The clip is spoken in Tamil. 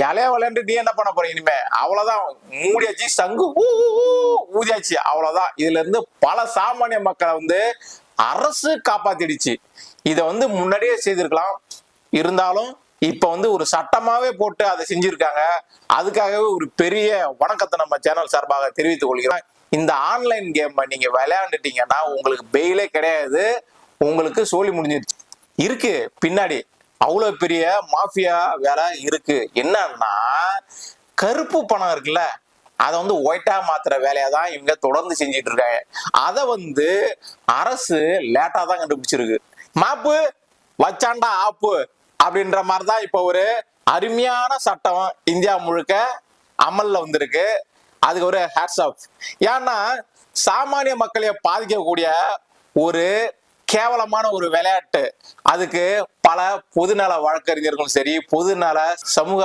ஜாலியா விளையாண்டு நீ என்ன பண்ண போற இனிமே? அவ்வளவுதான். மூடியாச்சு சங்கு. ஊதியாச்சு. அவ்வளவுதான். இதுல இருந்து பல சாமானிய மக்களை வந்து அரசு காப்பாத்திடுச்சு. இதை வந்து முன்னாடியே செய்திருக்கலாம். இருந்தாலும் இப்ப வந்து ஒரு சட்டமாவே போட்டு அதை செஞ்சிருக்காங்க. அதுக்காகவே ஒரு பெரிய வணக்கத்தை நம்ம சேனல் சார்பாக தெரிவித்துக் கொள்கிறோம். இந்த ஆன்லைன் கேம் நீங்க விளையாண்டுட்டீங்கன்னா உங்களுக்கு பெயிலே கிடையாது. உங்களுக்கு சோழி முடிஞ்சிருச்சு. இருக்கு. பின்னாடி. அவ்வளோ பெரிய மாஃபியா வேலை இருக்கு. என்னன்னா கருப்பு பணம் இருக்குல்ல அதை வந்து ஒயிட்டா மாத்துற வேலையை தான் இவங்க தொடர்ந்து செஞ்சுட்டு இருக்காங்க அதை வந்து அரசு லேட்டா தான் கண்டுபிடிச்சிருக்கு. மாப்பு வச்சாண்டா ஆப்பு அப்படின்ற மாதிரி தான் இப்போ ஒரு அருமையான சட்டம் இந்தியா முழுக்க அமல்ல வந்திருக்கு. அதுக்கு ஒரு ஹேட்ஸ் ஆஃப் ஏன்னா சாமானிய மக்களை பாதிக்கக்கூடிய ஒரு கேவலமான ஒரு விளையாட்டு. அதுக்கு பல பொதுநல வழக்கறிஞர்களும் சரி பொதுநல சமூக